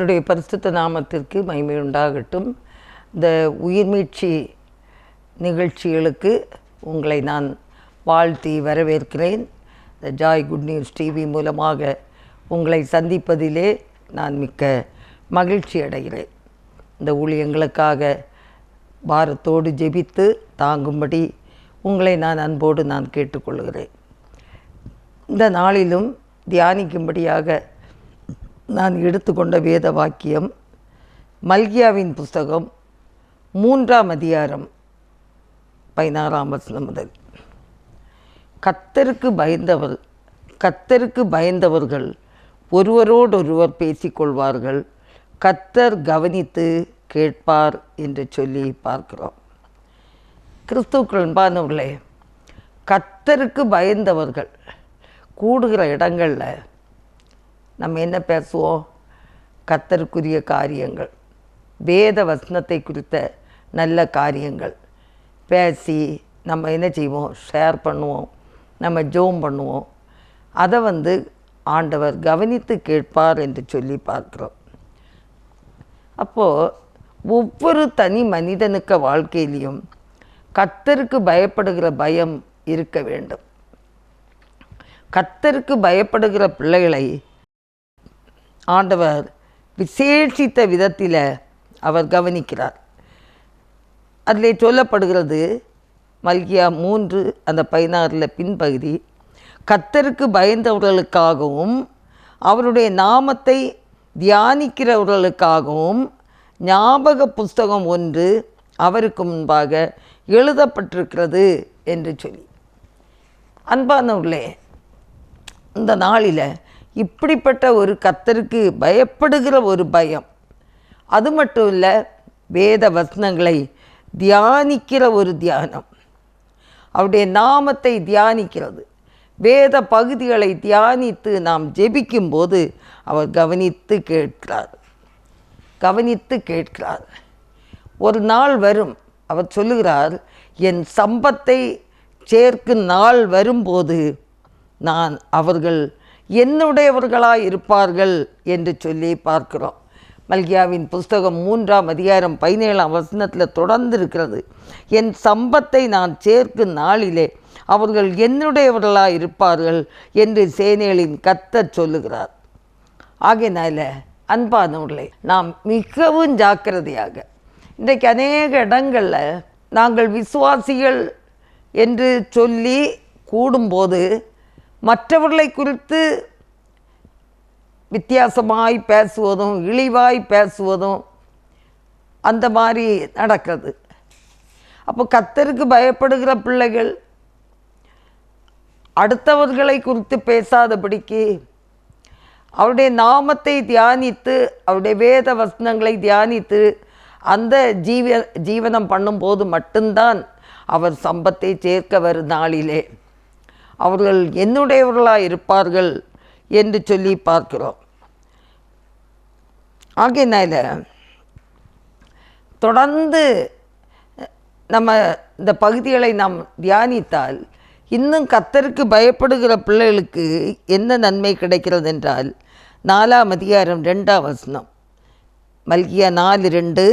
கர்த்தருடைய பரிசுத்த நாமத்திற்கு மகிமை உண்டாகட்டும் இந்த உயிர்மீட்சி நிகழ்ச்சிகளுக்கு உங்களை நான் வாழ்த்தி வரவேற்கிறேன். இந்த ஜாய் குட் நியூஸ் டிவி மூலமாக உங்களை சந்திப்பதிலே நான் மிக்க மகிழ்ச்சி அடைகிறேன். இந்த ஊழியங்களுக்காக பாரத்தோடு ஜெபித்து தாங்கும்படி உங்களை நான் அன்போடு நான் கேட்டுக்கொள்கிறேன். இந்த நாளிலும் தியானிக்கும்படியாக நான் எடுத்துக்கொண்ட வேத வாக்கியம் மல்கியாவின் புஸ்தகம் மூன்றாம் அதிகாரம் பதினாறாம் வசனம் முதல். கத்தருக்கு பயந்தவர் கத்தருக்கு பயந்தவர்கள் ஒருவரோடொருவர் பேசிக்கொள்வார்கள். கத்தர் கவனித்து கேட்பார் என்று சொல்லி பார்க்கிறோம். கிறிஸ்துக்கள் அன்பானவர்களே கத்தருக்கு பயந்தவர்கள் கூடுகிற இடங்களில் நம்ம என்ன பேசுவோம்? கத்தருக்குரிய காரியங்கள். வேத வசனத்தை குறித்த நல்ல காரியங்கள். பேசி நம்ம என்ன செய்வோம்? ஷேர் பண்ணுவோம். நம்ம ஜோம் பண்ணுவோம். அதை வந்து ஆண்டவர் கவனித்து கேட்பார் என்று சொல்லி பார்க்குறோம். அப்போது ஒவ்வொரு தனி மனிதனுக்கு வாழ்க்கையிலையும் கத்தருக்கு பயப்படுகிற பயம் இருக்க வேண்டும். கத்தருக்கு பயப்படுகிற பிள்ளைகளை ஆண்டவர் விசேஷித்த விதத்தில் அவர் கவனிக்கிறார். அதில் சொல்லப்படுகிறது மல்கியா மூன்று அந்த பதினாறில் பின்பகுதி கத்தருக்கு பயந்தவர்களுக்காகவும் அவருடைய நாமத்தை தியானிக்கிறவர்களுக்காகவும் ஞாபக புஸ்தகம் ஒன்று அவருக்கு முன்பாக எழுதப்பட்டிருக்கிறது என்று சொல்லி. அன்பானவர்களே இந்த நாளில் இப்படிப்பட்ட ஒரு கத்தருக்கு பயப்படுகிற ஒரு பயம். அது மட்டும் இல்லை வேத வசனங்களை தியானிக்கிற ஒரு தியானம். அவருடைய நாமத்தை தியானிக்கிறது. வேத பகுதிகளை தியானித்து நாம் ஜெபிக்கும்போது அவர் கவனித்து கேட்கிறார். கவனித்து கேட்கிறார். ஒரு நாள் வரும். அவர் சொல்லுகிறார் என் சம்பத்தை சேர்க்கும் நாள் வரும்போது நான் அவர்கள் என்னுடையவர்களாக இருப்பார்கள் என்று சொல்லி பார்க்கிறோம். மல்கியாவின் புஸ்தகம் மூன்றாம் அதிகாரம் பதினேழாம் வசனத்தில் தொடர்ந்து இருக்கிறது என் சம்பத்தை நான் சேர்க்கும் நாளிலே அவர்கள் என்னுடையவர்களாக இருப்பார்கள் என்று சேனேலின் கத்த சொல்லுகிறார். ஆகையினால அன்பானவர்களே நாம் மிகவும் ஜாக்கிரதையாக இன்றைக்கு அநேக இடங்களில் நாங்கள் விசுவாசிகள் என்று சொல்லி கூடும்போது மற்றவர்களை குறித்து வித்தியாசமாய் பேசுவதும் இழிவாய் பேசுவதும் அந்த மாதிரி நடக்கிறது. அப்போ கத்தருக்கு பயப்படுகிற பிள்ளைகள் அடுத்தவர்களை குறித்து பேசாதபடிக்கு அவருடைய நாமத்தை தியானித்து அவருடைய வேத வசனங்களை தியானித்து அந்த ஜீவ ஜீவனம் பண்ணும்போது மட்டும்தான் அவர் சம்பத்தை சேர்க்க வரும் நாளிலே. அவர்கள் என்னுடையவர்களாக இருப்பார்கள் என்று சொல்லி பார்க்கிறோம். ஆகையினால தொடர்ந்து நம்ம இந்த பகுதிகளை நாம் தியானித்தால் இன்னும் கத்தருக்கு பயப்படுகிற பிள்ளைகளுக்கு என்ன நன்மை கிடைக்கிறது என்றால் நாலாம் அதிகாரம் ரெண்டாம் வசனம். மல்கியா நாலு ரெண்டு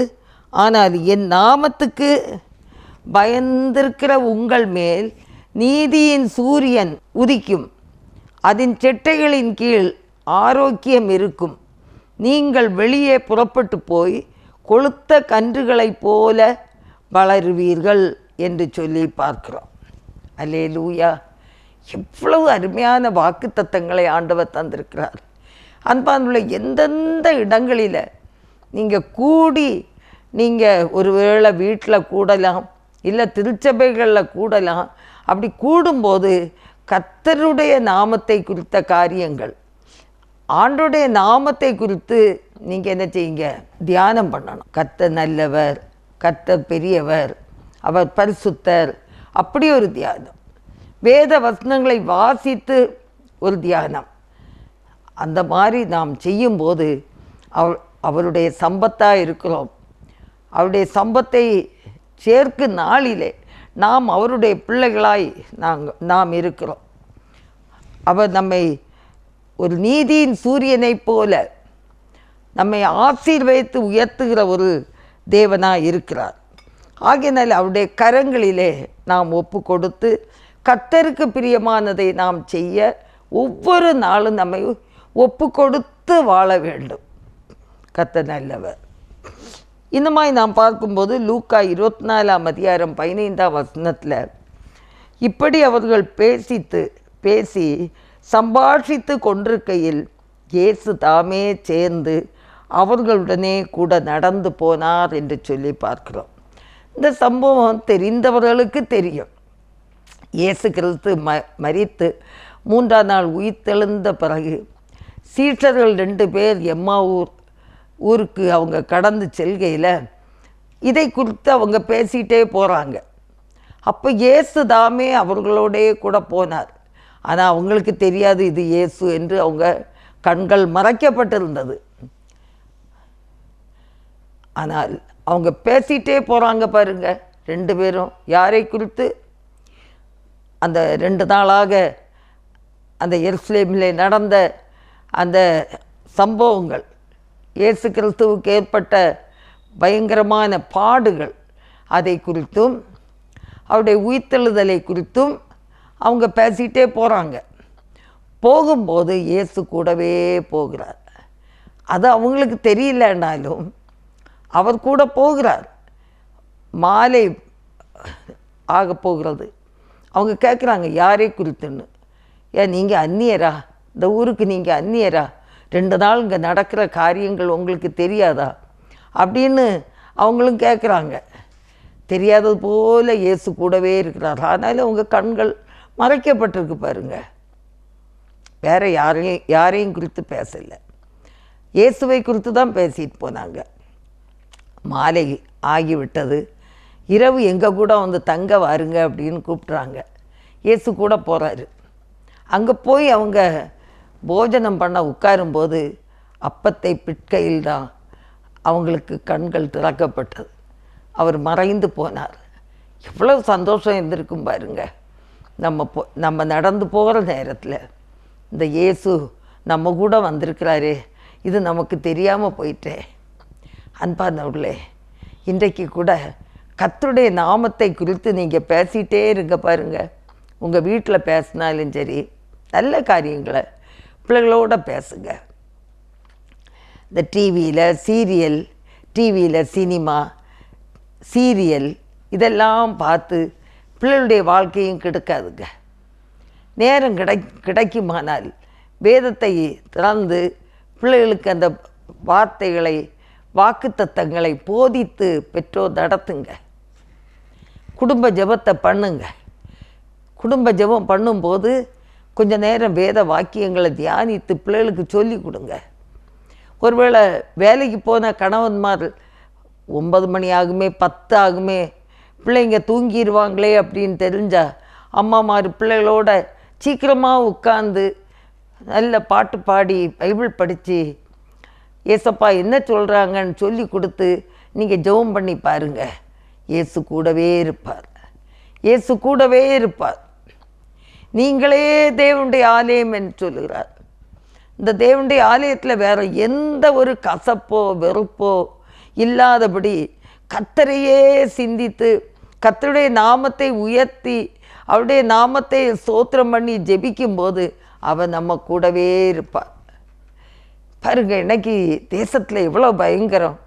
ஆனால் என் நாமத்துக்கு பயந்திருக்கிற உங்கள் மேல் நீதியின் சூரியன் உதிக்கும். அதன் செட்டைகளின் கீழ் ஆரோக்கியம் இருக்கும். நீங்கள் வெளியே புறப்பட்டு போய் கொளுத்த கன்றுகளைப் போல வளருவீர்கள் என்று சொல்லி பார்க்கிறோம். அல்லே லூயா எவ்வளவு அருமையான வாக்கு தத்தங்களை ஆண்டவர் தந்திருக்கிறார். அன்பானுள்ள எந்தெந்த இடங்களில் நீங்கள் கூடி நீங்கள் ஒருவேளை வீட்டில் கூடலாம் இல்லை திருச்சபைகளில் கூடலாம் அப்படி கூடும்போது கத்தருடைய நாமத்தை குறித்த காரியங்கள். ஆண்டுடைய நாமத்தை குறித்து நீங்கள் என்ன செய்யுங்க? தியானம் பண்ணணும். கத்த நல்லவர் கத்தர் பெரியவர் அவர் பரிசுத்தர். அப்படி ஒரு தியானம். வேத வசனங்களை வாசித்து ஒரு தியானம். அந்த மாதிரி நாம் செய்யும்போது அவர் அவருடைய சம்பத்தாக இருக்கிறோம். அவருடைய சம்பத்தை சேர்க்கும் நாளிலே நாம் அவருடைய பிள்ளைகளாய் நாங்கள் நாம் இருக்கிறோம். அவர் நம்மை ஒரு நீதியின் சூரியனைப் போல நம்மை ஆசீர்வதித்து உயர்த்துகிற ஒரு தேவனாக இருக்கிறார். ஆகையினால் அவருடைய கரங்களிலே நாம் ஒப்பு கொடுத்து கத்தருக்கு பிரியமானதை நாம் செய்ய ஒவ்வொரு நாளும் நம்மை ஒப்பு கொடுத்து வாழ வேண்டும். கத்த நல்லவர். இந்த மாதிரி நாம் பார்க்கும்போது லூக்கா இருபத்தி நாலாம் அதிகாரம் பதினைந்தாம் வசனத்தில் இப்படி அவர்கள் பேசித்து பேசி சம்பாஷித்து கொண்டிருக்கையில் இயேசு தாமே சேர்ந்து அவர்களுடனே கூட நடந்து போனார் என்று சொல்லி பார்க்கிறோம். இந்த சம்பவம் தெரிந்தவர்களுக்கு தெரியும். இயேசு கிறிஸ்து ம மரித்து மூன்றாம் நாள் உயிர்த்தெழுந்த பிறகு சீஷர்கள் ரெண்டு பேர் எம்மா ஊர் ஊருக்கு அவங்க கடந்து செல்கையில் இதை குறித்து அவங்க பேசிகிட்டே போகிறாங்க அப்போ இயேசு தாமே அவர்களோடே கூட போனார். ஆனால் அவங்களுக்கு தெரியாது இது இயேசு என்று அவங்க கண்கள் மறைக்கப்பட்டிருந்தது. ஆனால் அவங்க பேசிகிட்டே போகிறாங்க பாருங்க ரெண்டு பேரும். யாரை குறித்து? அந்த ரெண்டு நாளாக அந்த எருசலேமில் நடந்த அந்த சம்பவங்கள். இயேசு கிறிஸ்துவுக்கு ஏற்பட்ட பயங்கரமான பாடுகள் அதை குறித்தும் அவருடைய உயிர்த்தெழுதலை குறித்தும் அவங்க பேசிகிட்டே போகிறாங்க போகும்போது இயேசு கூடவே போகிறார். அது அவங்களுக்கு தெரியலனாலும் அவர் கூட போகிறார். மாலை ஆக போகிறது. அவங்க கேட்குறாங்க யாரை குறித்துன்னு? ஏன் நீங்கள் அந்நியரா? இந்த ஊருக்கு நீங்கள் அந்நியரா? ரெண்டு நாள் இங்கே நடக்கிற காரியங்கள் உங்களுக்கு தெரியாதா? அப்படின்னு அவங்களும் கேட்குறாங்க தெரியாதது போல இயேசு கூடவே இருக்கிறார். அதனால் அவங்க கண்கள் மறைக்கப்பட்டிருக்கு பாருங்கள் வேற யாரையும் யாரையும் குறித்து பேசலை. இயேசுவை குறித்து தான் பேசிட்டு போனாங்க. மாலை ஆகிவிட்டது. இரவு எங்கள் கூட வந்து தங்க வாருங்க அப்படின்னு கூப்பிட்றாங்க இயேசு கூட போகிறாரு அங்கே போய் அவங்க போஜனம் பண்ண உட்காரும்போது அப்பத்தை பிட்கையில் தான் அவங்களுக்கு கண்கள் திறக்கப்பட்டது. அவர் மறைந்து போனார். எவ்வளவு சந்தோஷம் இருந்திருக்கும் பாருங்க. நம்ம போ நம்ம நடந்து போகிற நேரத்தில் இந்த இயேசு நம்ம கூட வந்திருக்கிறாரே இது நமக்கு தெரியாமல் போயிட்டே. அன்பானவர்களே இன்றைக்கு கூட கத்துடைய நாமத்தை குறித்து நீங்கள் பேசிகிட்டே இருங்க பாருங்கள் உங்கள் வீட்டில் பேசினாலும் சரி நல்ல காரியங்களை பிள்ளைகளோட பேசுங்க. இந்த டிவியில் சீரியல் டிவியில் சினிமா சீரியல் இதெல்லாம் பார்த்து பிள்ளைகளுடைய வாழ்க்கையும் கெடுக்காதுங்க. நேரம் கிடை கிடைக்குமானால் வேதத்தை திறந்து பிள்ளைகளுக்கு அந்த வார்த்தைகளை வாக்குத்தத்தங்களை போதித்து பெற்றோர் நடத்துங்க. குடும்ப ஜெபத்தை பண்ணுங்க. குடும்ப ஜெபம் பண்ணும்போது கொஞ்ச நேரம் வேத வாக்கியங்களை தியானித்து பிள்ளைகளுக்கு சொல்லி கொடுங்க. ஒருவேளை வேலைக்கு போன கணவன்மார் ஒன்பது மணி ஆகுமே பத்து ஆகுமே பிள்ளைங்க தூங்கிடுவாங்களே அப்படின்னு தெரிஞ்சா அம்மாமார் பிள்ளைகளோட சீக்கிரமாக உட்காந்து நல்ல பாட்டு பாடி பைபிள் படித்து ஏசப்பா என்ன சொல்கிறாங்கன்னு சொல்லி கொடுத்து நீங்கள் ஜெபம் பண்ணி பாருங்க. இயேசு கூடவே இருப்பார். இயேசு கூடவே இருப்பார். நீங்களே தேவனுடைய ஆலயம் என்று சொல்கிறார் இந்த தேவனுடைய ஆலயத்தில் வேறு எந்த ஒரு கசப்போ வெறுப்போ இல்லாதபடி கத்தரையே சிந்தித்து கத்தருடைய நாமத்தை உயர்த்தி அவருடைய நாமத்தை சோத்திரம் பண்ணி ஜெபிக்கும்போது அவன் நம்ம கூடவே இருப்பார் பாருங்க இன்னைக்கு தேசத்தில் எவ்வளோ பயங்கரம்.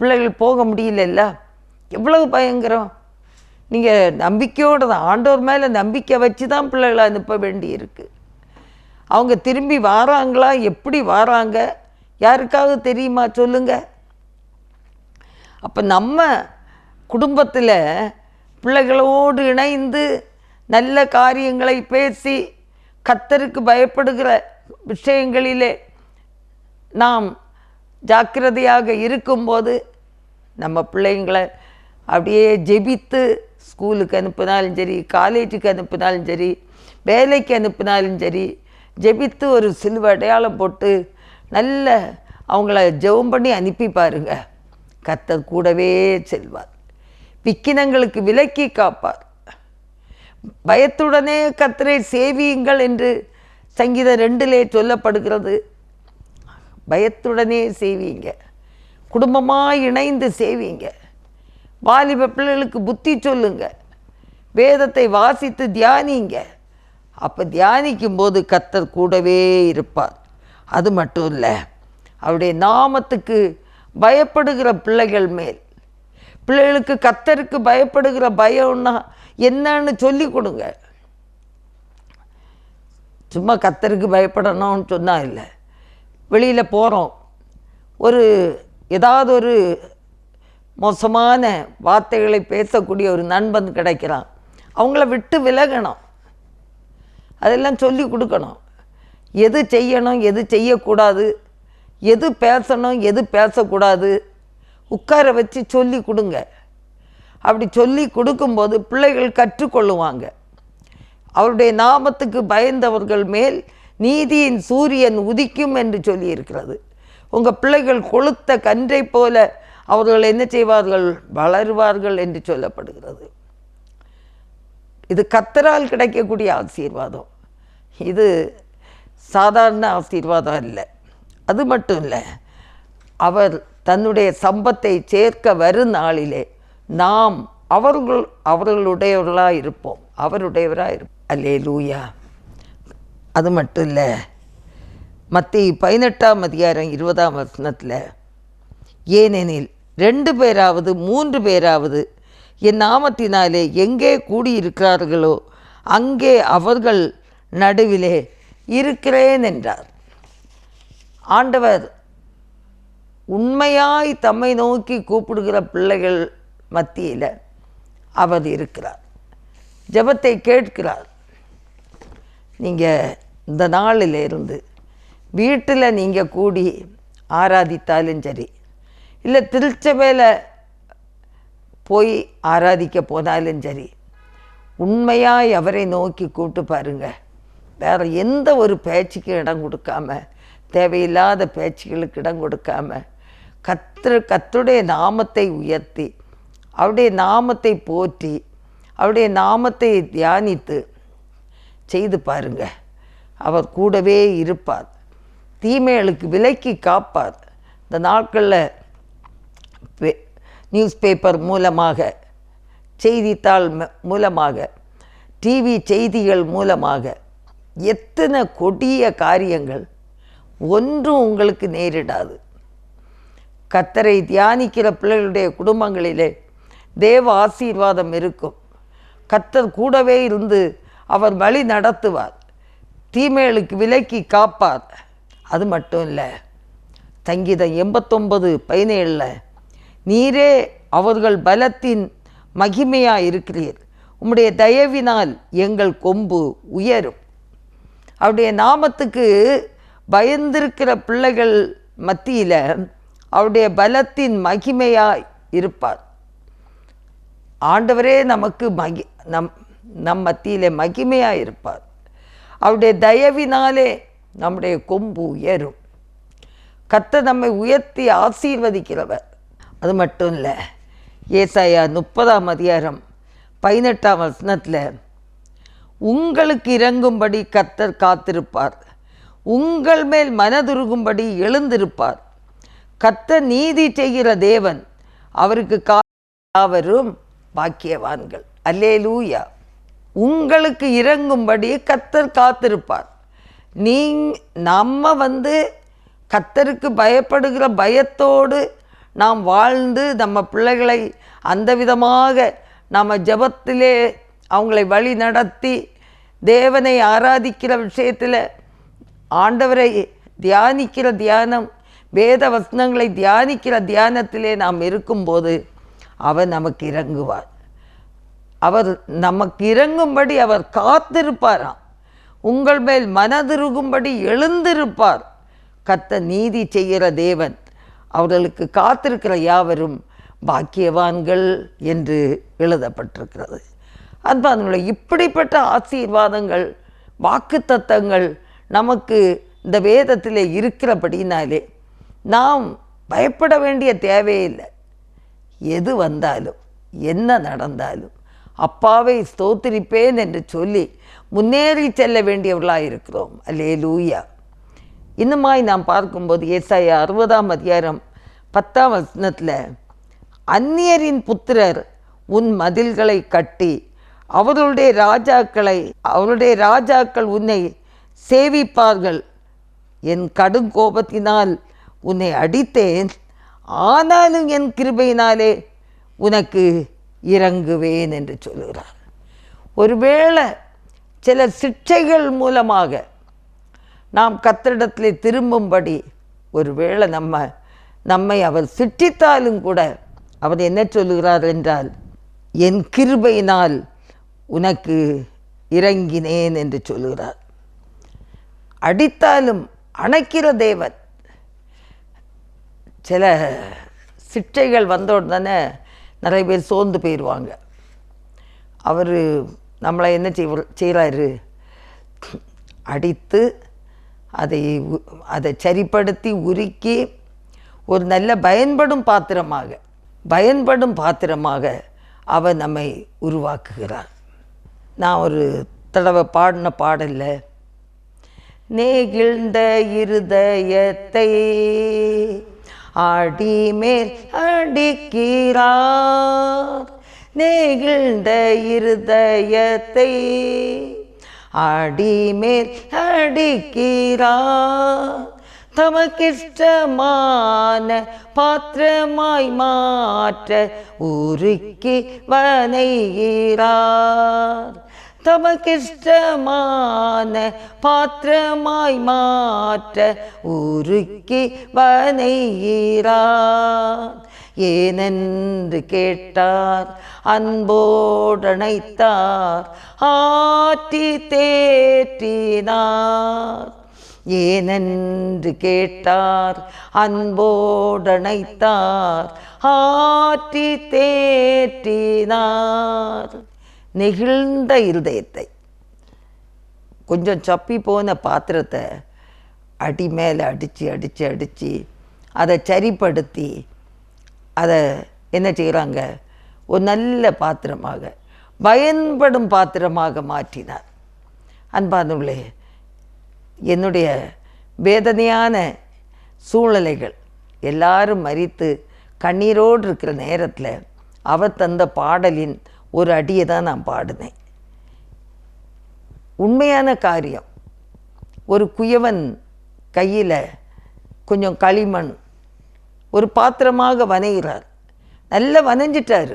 பிள்ளைகள் போக முடியலல்ல? எவ்வளவு பயங்கரம்? நீங்கள் நம்பிக்கையோடு தான் ஆண்டோர் மேலே நம்பிக்கை வச்சு தான் பிள்ளைகளை அனுப்ப வேண்டியிருக்கு. அவங்க திரும்பி வாராங்களா? எப்படி வாராங்க? யாருக்காவது தெரியுமா? சொல்லுங்க. அப்போ நம்ம குடும்பத்தில் பிள்ளைகளோடு இணைந்து நல்ல காரியங்களை பேசி கத்தருக்கு பயப்படுகிற விஷயங்களிலே நாம் ஜாக்கிரதையாக இருக்கும்போது நம்ம பிள்ளைங்களை அப்படியே ஜெபித்து ஸ்கூலுக்கு அனுப்பினாலும் சரி காலேஜுக்கு அனுப்பினாலும் சரி வேலைக்கு அனுப்பினாலும் சரி ஜெபித்து ஒரு சிலுவை அடையாளம் போட்டு நல்ல அவங்கள ஜெபம் பண்ணி அனுப்பி பாருங்க. கத்த கூடவே செல்வார். விக்கினங்களுக்கு விலக்கி காப்பார். பயத்துடனே கத்தரை சேவியுங்கள் என்று சங்கீதம் ரெண்டிலே சொல்லப்படுகிறது. பயத்துடனே செய்வீங்க குடும்பமாக இணைந்து செய்வீங்க வாலிப பிள்ளைகளுக்கு புத்தி சொல்லுங்க. வேதத்தை வாசித்து தியானிங்க. அப்போ தியானிக்கும் போது கத்தர் கூடவே இருப்பார். அது மட்டும் இல்லை அவருடைய நாமத்துக்கு பயப்படுகிற பிள்ளைகள் மேல். பிள்ளைகளுக்கு கத்தருக்கு பயப்படுகிற பயம்னா என்னன்னு சொல்லி கொடுங்க. சும்மா கத்தருக்கு பயப்படணும்னு சொன்னால் இல்லை. வெளியில் போகிறோம் ஒரு ஏதாவது ஒரு மோசமான வார்த்தைகளை பேசக்கூடிய ஒரு நண்பன் கிடைக்கிறான். அவங்கள விட்டு விலகணும். அதெல்லாம் சொல்லி கொடுக்கணும். எது செய்யணும் எது செய்யக்கூடாது எது பேசணும் எது பேசக்கூடாது உட்கார வச்சு சொல்லி கொடுங்க. அப்படி சொல்லி கொடுக்கும்போது பிள்ளைகள் கற்றுக்கொள்ளுவாங்க. அவருடைய நாமத்துக்கு பயந்தவர்கள் மேல் நீதியின் சூரியன் உதிக்கும் என்று சொல்லியிருக்கிறது. உங்கள் பிள்ளைகள் கொளுத்த கன்றை போல அவர்கள் என்ன செய்வார்கள்? வளருவார்கள் என்று சொல்லப்படுகிறது. இது கத்தரால் கிடைக்கக்கூடிய ஆசீர்வாதம். இது சாதாரண ஆசீர்வாதம் இல்லை அது மட்டும் இல்லை அவர் தன்னுடைய சம்பத்தை சேர்க்க வரும் நாளிலே நாம் அவர்கள் அவர்களுடையவர்களாக இருப்போம். அவருடையவராக இருப்போம். அல்லே லூயா அது மட்டும் இல்லை மத்திய பதினெட்டாம் அதிகாரம் இருபதாம் வசனத்தில் ஏனெனில் ரெண்டு பேராவது மூன்று பேராவது என் நாமத்தினாலே எங்கே கூடியிருக்கிறார்களோ அங்கே அவர்கள் நடுவிலே இருக்கிறேன் என்றார். ஆண்டவர் உண்மையாய் தம்மை நோக்கி கூப்பிடுகிற பிள்ளைகள் மத்தியில் அவர் இருக்கிறார். ஜெபத்தை கேட்கிறார். நீங்கள் இந்த நாளிலிருந்து வீட்டில் நீங்கள் கூடி ஆராதித்தாலும் சரி இல்லை திருச்சபையில் போய் ஆராதிக்க போனாலும் சரி உண்மையாக அவரை நோக்கி கூப்பிட்டு பாருங்க. வேற எந்த ஒரு பேச்சுக்கும் இடம் கொடுக்காம தேவையில்லாத பேச்சுகளுக்கு இடம் கொடுக்காம கத்து கத்துடைய நாமத்தை உயர்த்தி அவருடைய நாமத்தை போற்றி அவருடைய நாமத்தை தியானித்து செய்து பாருங்க. அவர் கூடவே இருப்பார். தீமைகளுக்கு விலக்கி காப்பார். இந்த நாட்களில் நியூஸ் பேப்பர் மூலமாக செய்தித்தாள் ம- மூலமாக டிவி செய்திகள் மூலமாக எத்தனை கொடிய காரியங்கள் ஒன்றும் உங்களுக்கு நேரிடாது. கத்தரை தியானிக்கிற பிள்ளைகளுடைய குடும்பங்களிலே தேவ ஆசீர்வாதம் இருக்கும். கத்தர் கூடவே இருந்து அவர் வழி நடத்துவார். தீமைகளுக்கு விலக்கி காப்பார். அது மட்டும் இல்லை சங்கீதம் எண்பத்தொம்பது பதினேழில் நீரே அவர்கள் பலத்தின் மகிமையாக இருக்கிறீர் உம்முடைய தயவினால் எங்கள் கொம்பு உயரும். அவருடைய நாமத்துக்கு பயந்திருக்கிற பிள்ளைகள் மத்தியில் அவருடைய பலத்தின் மகிமையாய் இருப்பார் ஆண்டவரே நமக்கு மகி நம் நம் மத்தியில் மகிமையாக இருப்பார் அவருடைய தயவினாலே நம்முடைய கொம்பு உயரும். கத்த நம்மை உயர்த்தி ஆசீர்வதிக்கிறவர். அது மட்டும் இல்லை. ஏசாயா முப்பதாம் அதிகாரம் பதினெட்டாம் வசனத்தில் உங்களுக்கு இறங்கும்படி கத்தர் காத்திருப்பார். உங்கள் மேல் மனதுருகும்படி எழுந்திருப்பார். கத்தர் நீதி செய்கிற தேவன் அவருக்கு கா யாவரும் பாக்கியவான்கள். அல்லேலூயா. உங்களுக்கு இறங்கும்படி கத்தர் காத்திருப்பார். நீ நம்ம வந்து கத்தருக்கு பயப்படுகிற பயத்தோடு நாம் வாழ்ந்து நம்ம பிள்ளைகளை அந்த விதமாக நம்ம ஜபத்திலே அவங்களை வழி நடத்தி தேவனை ஆராதிக்கிற விஷயத்தில் ஆண்டவரை தியானிக்கிற தியானம் வேத வசனங்களை தியானிக்கிற தியானத்திலே நாம் இருக்கும்போது அவர் நமக்கு இறங்குவார். அவர் நமக்கு இறங்கும்படி அவர் காத்திருப்பாராம். உங்கள் மேல் மனதிருகும்படி எழுந்திருப்பார். கத்த நீதி செய்கிற தேவன். அவர்களுக்கு காத்திருக்கிற யாவரும் பாக்கியவான்கள் என்று எழுதப்பட்டிருக்கிறது. அன்பானுங்களை இப்படிப்பட்ட ஆசீர்வாதங்கள் வாக்குத்தத்தங்கள் நமக்கு இந்த வேதத்தில் இருக்கிறபடினாலே நாம் பயப்பட வேண்டிய தேவையில்லை எது வந்தாலும் என்ன நடந்தாலும் அப்பாவை ஸ்தோத்திரிப்பேன் என்று சொல்லி முன்னேறி செல்ல வேண்டியவர்களாக இருக்கிறோம் அல்லே லூயா இன்னுமாய் நாம் பார்க்கும்போது ஏசாயா அறுபதாம் அதிகாரம் பத்தாம் வசனத்தில் அந்நியரின் புத்திரர் உன் மதில்களை கட்டி அவர்களுடைய ராஜாக்களை அவருடைய ராஜாக்கள் உன்னை சேவிப்பார்கள். என் கடும் கோபத்தினால் உன்னை அடித்தேன். ஆனாலும் என் கிருபையினாலே உனக்கு இறங்குவேன் என்று சொல்கிறார் ஒருவேளை சில சிக்ஷைகள் மூலமாக நாம் கத்தரிடத்தில் திரும்பும்படி ஒருவேளை நம்ம நம்மை அவர் சிட்டித்தாலும் கூட அவர் என்ன சொல்லுகிறார் என்றால் என் கிருபையினால் உனக்கு இறங்கினேன் என்று சொல்லுகிறார். அடித்தாலும் அணைக்கிற தேவன். சில சிக்ஷைகள் வந்த உடனே நிறைய பேர் சோர்ந்து போயிடுவாங்க. அவர் நம்மளை என்ன செய்வ செய்கிறாரு அடித்து அதை உ- அதை சரிப்படுத்தி உருக்கி ஒரு நல்ல பயன்படும் பாத்திரமாக பயன்படும் பாத்திரமாக அவர் நம்மை உருவாக்குகிறார். நான் ஒரு தடவை பாடின பாடல்ல நெகிழ்ந்த இருதயத்தை அடிமேல் அடிக்கிறார். நெகிழ்ந்த இருதயத்தை அடிமேல் அடிக்கிறா. தமக்கிஷ்டமான பாத்திரமாய் மாற்ற உருக்கி வனைகிறார் தமக்கிஷ்டமான பாத்திரமாய் மாற்ற உருக்கி வனைகிறார் ஏனென்று கேட்டார். அன்போடணைத்தார். ஆற்றி தேற்றினார். ஏனென்று கேட்டார். அன்போடணைத்தார். ஆற்றி தேற்றினார். நெகிழ்ந்த இருதயத்தை. கொஞ்சம் சப்பி போன பாத்திரத்தை அடி மேலே அடித்து அடித்து அடித்து அதை சரிப்படுத்தி அதை என்ன செய்கிறாங்க ஒரு நல்ல பாத்திரமாக பயன்படும் பாத்திரமாக மாற்றினார். அன்பானுள்ளே என்னுடைய வேதனையான சூழ்நிலைகள் எல்லாரும் மறித்து கண்ணீரோடு இருக்கிற நேரத்தில் அவர் தந்த பாடலின் ஒரு அடியை தான் நான் பாடினேன். உண்மையான காரியம் ஒரு குயவன் கையில் கொஞ்சம் களிமண் ஒரு பாத்திரமாக வனைகிறார் நல்லா வனைஞ்சிட்டார்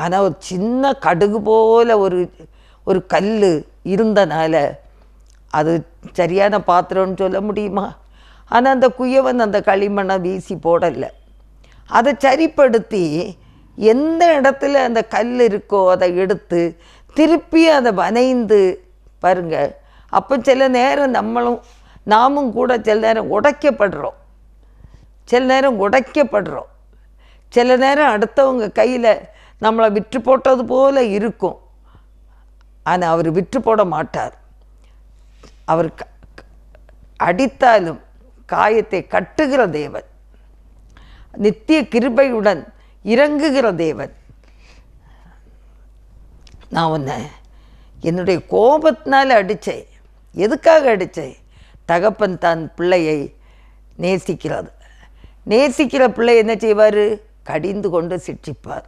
ஆனால் ஒரு சின்ன கடுகு போல ஒரு ஒரு கல் இருந்தனால அது சரியான பாத்திரம்னு சொல்ல முடியுமா? ஆனால் அந்த குயவன் அந்த களிமண்ணை வீசி போடலை. அதை சரிப்படுத்தி எந்த இடத்துல அந்த கல் இருக்கோ அதை எடுத்து திருப்பி அதை வனைந்து பாருங்க. அப்போ சில நேரம் நம்மளும் நாமும் கூட சில நேரம் உடைக்கப்படுறோம். சில நேரம் உடைக்கப்படுறோம். சில நேரம் அடுத்தவங்க கையில் நம்மளை விற்று போட்டது போல இருக்கும். ஆனால் அவர் விற்று போட மாட்டார். அவர் க- அடித்தாலும் காயத்தை கட்டுகிற தேவன். நித்திய கிருபையுடன் இறங்குகிற தேவன். நான் உன்னை என்னுடைய கோபத்தினால அடித்தேன். எதுக்காக அடித்தேன்? தகப்பன் தான் பிள்ளையை நேசிக்கிறது. நேசிக்கிற பிள்ளை என்ன செய்வார்? கடிந்து கொண்டு சிட்சிப்பார்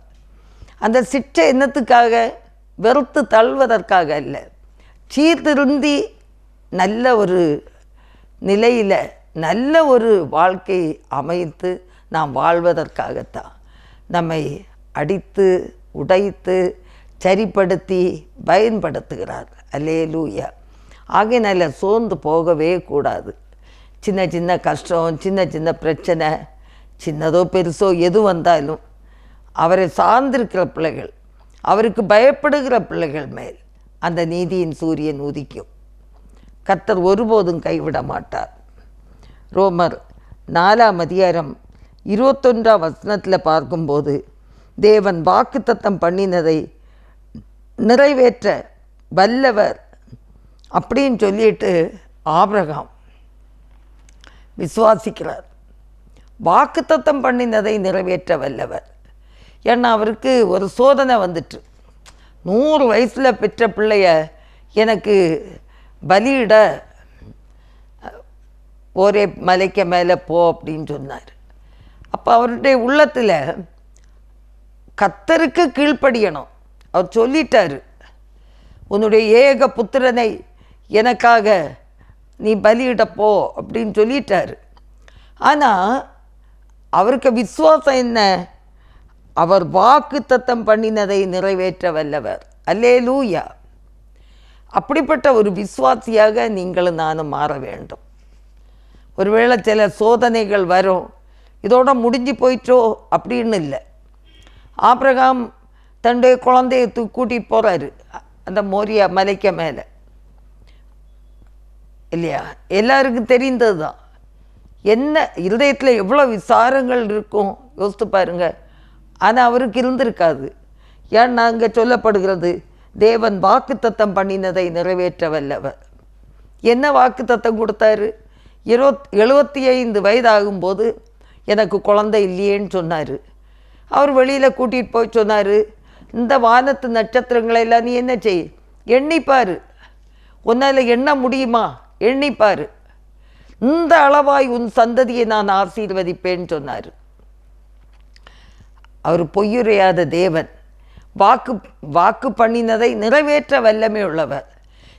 அந்த சிற்றை என்னத்துக்காக? வெறுத்து தள்ளுவதற்காக அல்ல. சீர்திருந்தி நல்ல ஒரு நிலையில் நல்ல ஒரு வாழ்க்கை அமைத்து நாம் வாழ்வதற்காகத்தான் நம்மை அடித்து உடைத்து சரிப்படுத்தி பயன்படுத்துகிறார். அல்லேலூயா. ஆகையினால சோர்ந்து போகவே கூடாது. சின்ன சின்ன கஷ்டம் சின்ன சின்ன பிரச்சனை சின்னதோ பெருசோ எது வந்தாலும் அவரை சார்ந்திருக்கிற பிள்ளைகள் அவருக்கு பயப்படுகிற பிள்ளைகள் மேல் அந்த நீதியின் சூரியன் உதிக்கும். கத்தர் ஒருபோதும் கைவிட மாட்டார். ரோமர் நாலாம் அதிகாரம் இருபத்தொன்றாம் வசனத்தில் பார்க்கும்போது தேவன் வாக்குத்தத்தம் பண்ணினதை நிறைவேற்ற வல்லவர் அப்படின்னு சொல்லிட்டு ஆபிரகாம் விசுவாசிக்கிறார். வாக்குத்தத்தம் பண்ணினதை நிறைவேற்ற வல்லவர். ஏன்னா அவருக்கு ஒரு சோதனை வந்துட்டு. நூறு வயசில் பெற்ற பிள்ளைய எனக்கு பலியிட ஒரே மலைக்கு மேலே போ அப்படின்னு சொன்னார். அப்போ அவருடைய உள்ளத்தில் கத்தருக்கு கீழ்ப்படியணும். அவர் சொல்லிட்டாரு உன்னுடைய ஏக புத்திரனை எனக்காக நீ பலியிடப்போ அப்படின்னு சொல்லிட்டார். ஆனால் அவருக்கு விசுவாசம் என்ன? அவர் வாக்கு தத்தம் பண்ணினதை நிறைவேற்ற வல்லவர். அல்லே லூயா அப்படிப்பட்ட ஒரு விசுவாசியாக நீங்களும் நானும் மாற வேண்டும். ஒருவேளை சில சோதனைகள் வரும். இதோட முடிஞ்சு போயிட்டோ அப்படின்னு இல்லை. ஆபிரகாம் தன்னுடைய குழந்தைய தூ கூட்டிகிட்டு போகிறாரு அந்த மோரியா மலைக்க மேலே. இல்லையா? எல்லாருக்கும் தெரிந்தது தான் என்ன இருதயத்தில் எவ்வளோ விசாரங்கள் இருக்கும்? யோசித்து பாருங்க. ஆனால் அவருக்கு இருந்திருக்காது. ஏன்னா அங்கே சொல்லப்படுகிறது? தேவன் வாக்குத்தத்தம் பண்ணினதை நிறைவேற்ற வல்லவர் என்ன வாக்குத்தத்தம் கொடுத்தாரு? இருபத் எழுபத்தி ஐந்து வயதாகும்போது எனக்கு குழந்தை இல்லையேன்னு சொன்னார். அவர் வெளியில் கூட்டிகிட்டு போய் சொன்னார் இந்த வானத்து நட்சத்திரங்களை எல்லாம் நீ என்ன செய்? எண்ணிப்பார். உன்னால் எண்ண முடியுமா? எண்ணிப்பார். இந்த அளவாய் உன் சந்ததியை நான் ஆசீர்வதிப்பேன்னு சொன்னார். அவர் பொய்யுரையாத தேவன். வாக்கு வாக்கு பண்ணினதை நிறைவேற்ற வல்லமை உள்ளவர்.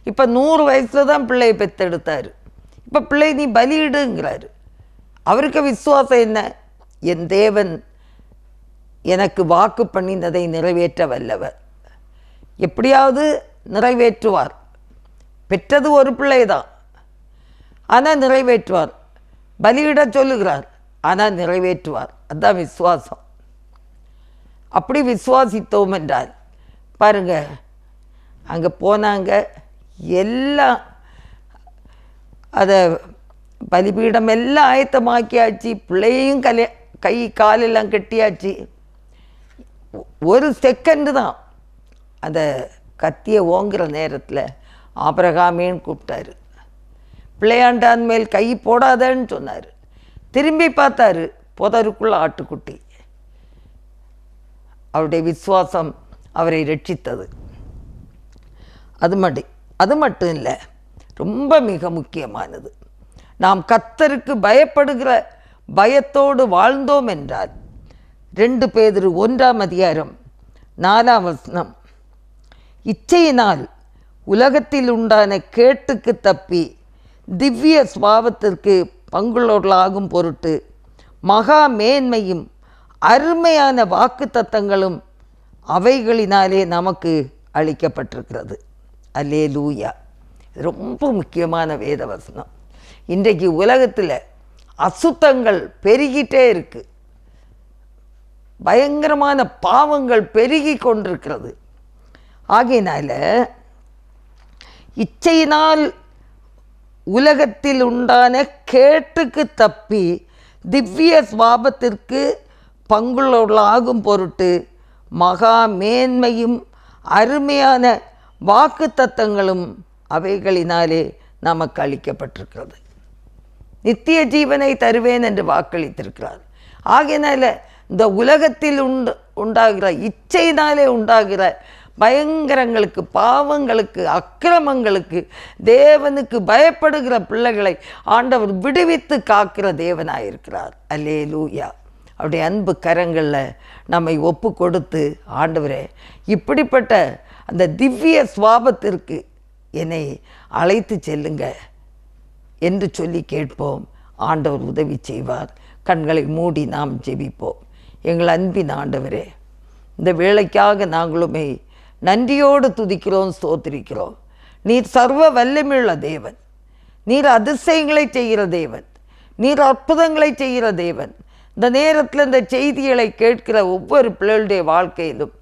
இப்போ நூறு வயசில் தான் பிள்ளையை பெத்தெடுத்தார் இப்போ பிள்ளை நீ பலியிடுங்கிறார். அவருக்கு விசுவாசம் என்ன? என் தேவன் எனக்கு வாக்கு பண்ணினதை நிறைவேற்ற வல்லவர். எப்படியாவது நிறைவேற்றுவார். பெற்றது ஒரு பிள்ளை தான் ஆனால் நிறைவேற்றுவார். பலியிட சொல்லுகிறார். ஆனால் நிறைவேற்றுவார். அதுதான் விசுவாசம். அப்படி விசுவாசித்தோம் என்றால் பாருங்க அங்கே போனாங்க எல்லாம் அதை பலிபீடம் எல்லாம் ஆயத்தமாக்கியாச்சு பிள்ளையும் கல்ய கை காலெல்லாம் கட்டியாச்சு. ஒரு செகண்டு தான். அந்த கத்தியை ஓங்குற நேரத்தில் ஆபரகாமேன்னு கூப்பிட்டாரு. பிள்ளையாண்டான் மேல் கை போடாதன்னு சொன்னார். திரும்பி பார்த்தாரு புதருக்குள்ள ஆட்டுக்குட்டி. அவருடைய விசுவாசம் அவரை ரட்சித்தது. அது மட்டும் அது மட்டும் இல்லை ரொம்ப மிக முக்கியமானது. நாம் கத்தருக்கு பயப்படுகிற பயத்தோடு வாழ்ந்தோம் என்றால் ரெண்டு பேர் ஒன்றாம் அதிகாரம் நாலாம் வசனம். இச்சையினால் உலகத்தில் உண்டான கேட்டுக்கு தப்பி திவ்ய சுவாபத்திற்கு பங்குள்ளவர்களாகும் பொருட்டு மகா மேன்மையும் அருமையான வாக்கு தத்தங்களும் அவைகளினாலே நமக்கு அளிக்கப்பட்டிருக்கிறது. அல்லே லூயா ரொம்ப முக்கியமான வேத வசனம். இன்றைக்கு உலகத்தில் அசுத்தங்கள் பெருகிட்டே இருக்குது பயங்கரமான பாவங்கள் பெருகி கொண்டிருக்கிறது. ஆகையினால இச்சையினால் உலகத்தில் உண்டான கேட்டுக்கு தப்பி திவ்ய சுவாபத்திற்கு பங்குள்ளவர்களாகும் பொருட்டு மகா மேன்மையும் அருமையான வாக்கு தத்தங்களும் அவைகளினாலே நமக்கு அளிக்கப்பட்டிருக்கிறது. நித்திய ஜீவனை தருவேன் என்று வாக்களித்திருக்கிறார். ஆகையினால இந்த உலகத்தில் உண்டு உண்டாகிற இச்சையினாலே உண்டாகிற பயங்கரங்களுக்கு பாவங்களுக்கு அக்கிரமங்களுக்கு தேவனுக்கு பயப்படுகிற பிள்ளைகளை ஆண்டவர் விடுவித்து காக்கிற தேவனாயிருக்கிறார். அல்லே லூயா அவருடைய அன்பு கரங்களில் நம்மை ஒப்பு கொடுத்து ஆண்டவரே இப்படிப்பட்ட அந்த திவ்ய சுவாபத்திற்கு என்னை அழைத்து செல்லுங்க என்று சொல்லி கேட்போம். ஆண்டவர் உதவி செய்வார். கண்களை மூடி நாம் ஜெபிப்போம். எங்கள் அன்பின் ஆண்டவரே இந்த வேலைக்காக நாங்களுமே நன்றியோடு துதிக்கிறோம் ஸ்தோத்திரிக்கிறோம். நீர் சர்வ வல்லமையுள்ள தேவன். நீர் அதிசயங்களை செய்கிற தேவன். நீர் அற்புதங்களை செய்கிற தேவன். இந்த நேரத்தில் இந்த செய்திகளை கேட்கிற ஒவ்வொரு பிள்ளைகளுடைய வாழ்க்கையிலும்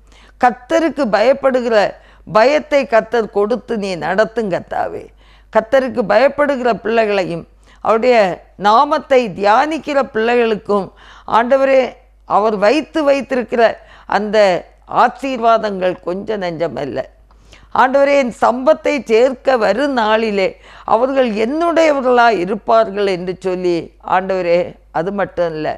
கத்தருக்கு பயப்படுகிற பயத்தை கத்தர் கொடுத்து நீ நடத்தும் கத்தாவே. கத்தருக்கு பயப்படுகிற பிள்ளைகளையும் அவருடைய நாமத்தை தியானிக்கிற பிள்ளைகளுக்கும் ஆண்டவரே அவர் வைத்து வைத்திருக்கிற அந்த ஆசீர்வாதங்கள் கொஞ்சம் நெஞ்சமல்ல ஆண்டவரே என் சம்பத்தை சேர்க்க வரும் நாளிலே அவர்கள் என்னுடையவர்களாக இருப்பார்கள் என்று சொல்லி ஆண்டவரே அது மட்டும் இல்லை.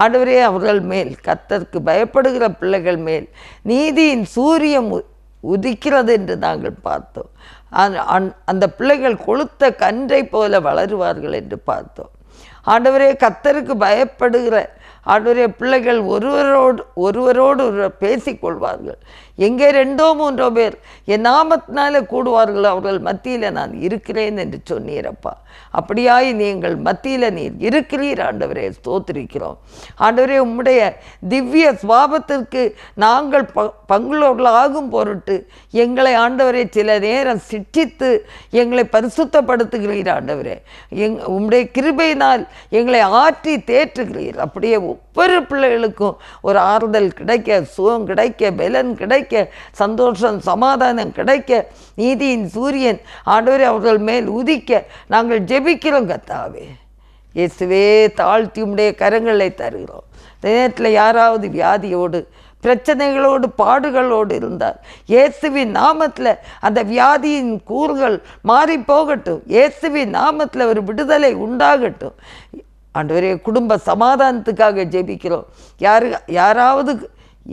ஆண்டவரே அவர்கள் மேல் கத்தருக்கு பயப்படுகிற பிள்ளைகள் மேல் நீதியின் சூரியம் உ- உதிக்கிறது என்று நாங்கள் பார்த்தோம். அந்த- அந்த பிள்ளைகள் கொளுத்த கன்றை போல வளருவார்கள் என்று பார்த்தோம். ஆண்டவரே கத்தருக்கு பயப்படுகிற ஆண்டவரே பிள்ளைகள் ஒருவரோடு ஒருவரோடு ஒருவர் பேசிக்கொள்வார்கள் எங்கே ரெண்டோ மூன்றோ பேர் என் நாமத்தினால கூடுவார்கள் அவர்கள் மத்தியில் நான் இருக்கிறேன் என்று சொன்னீரப்பா அப்படியாய் நீங்கள் மத்தியில் நீர் இருக்கிறீர் ஆண்டவரே தோத்திருக்கிறோம் ஆண்டவரே உம்முடைய திவ்ய சுவாபத்திற்கு நாங்கள் ப பங்குள்ளவர்கள் பொருட்டு எங்களை ஆண்டவரே சில நேரம் சிற்றித்து எங்களை பரிசுத்தப்படுத்துகிறீர் ஆண்டவரே. எங் உம்முடைய கிருபையினால் எங்களை ஆற்றி தேற்றுகிறீர். அப்படியே ஒவ்வொரு பிள்ளைகளுக்கும் ஒரு ஆறுதல் கிடைக்க சுகம் கிடைக்க பலன் கிடைக்க சந்தோஷம் சமாதானம் கிடைக்க நீதியின் சூரியன் ஆண்டவரே அவர்கள் மேல் உதிக்க நாங்கள் ஜெபிக்கிறோம் கத்தாவே இயேசுவே தாழ்த்தி உடைய கரங்களை தருகிறோம். நேரத்தில் யாராவது வியாதியோடு பிரச்சனைகளோடு பாடுகளோடு இருந்தார் இயேசுவின் நாமத்தில் அந்த வியாதியின் கூறுகள் மாறி போகட்டும். இயேசுவின் நாமத்தில் ஒரு விடுதலை உண்டாகட்டும். ஆண்டவரே குடும்ப சமாதானத்துக்காக ஜெபிக்கிறோம். யாரு யாராவது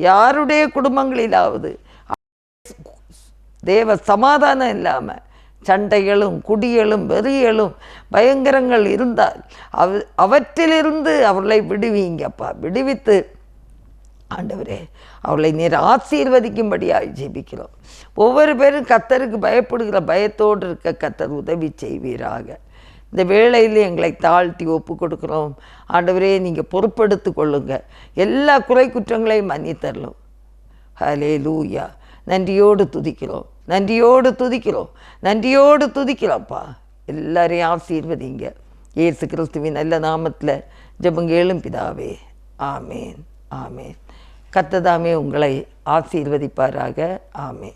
யாருடைய குடும்பங்களிலாவது தேவ சமாதானம் இல்லாமல் சண்டைகளும் குடிகளும் வெறிகளும் பயங்கரங்கள் இருந்தால் அவ அவற்றிலிருந்து அவர்களை விடுவீங்கப்பா. விடுவித்து ஆண்டவரே அவளை நீர் ஆசீர்வதிக்கும்படியாக ஜெபிக்கிறோம். ஒவ்வொரு பேரும் கத்தருக்கு பயப்படுகிற பயத்தோடு இருக்க கத்தர் உதவி செய்வீராக. இந்த வேளையில் எங்களை தாழ்த்தி ஒப்பு கொடுக்குறோம். ஆண்டவரே நீங்கள் பொறுப்படுத்து கொள்ளுங்க. எல்லா குறை குற்றங்களையும் மன்னித்தரலும் ஹலே லூயா நன்றியோடு துதிக்கிறோம். நன்றியோடு துதிக்கிறோம். நன்றியோடு துதிக்கிறோம்ப்பா. எல்லாரையும் ஆசீர்வதிங்க. இயேசு கிறிஸ்துவின் நல்ல நாமத்தில் ஜபங்கேளும் பிதாவே. ஆமேன். ஆமேன். கத்ததாமே உங்களை ஆசீர்வதிப்பாராக. ஆமேன்.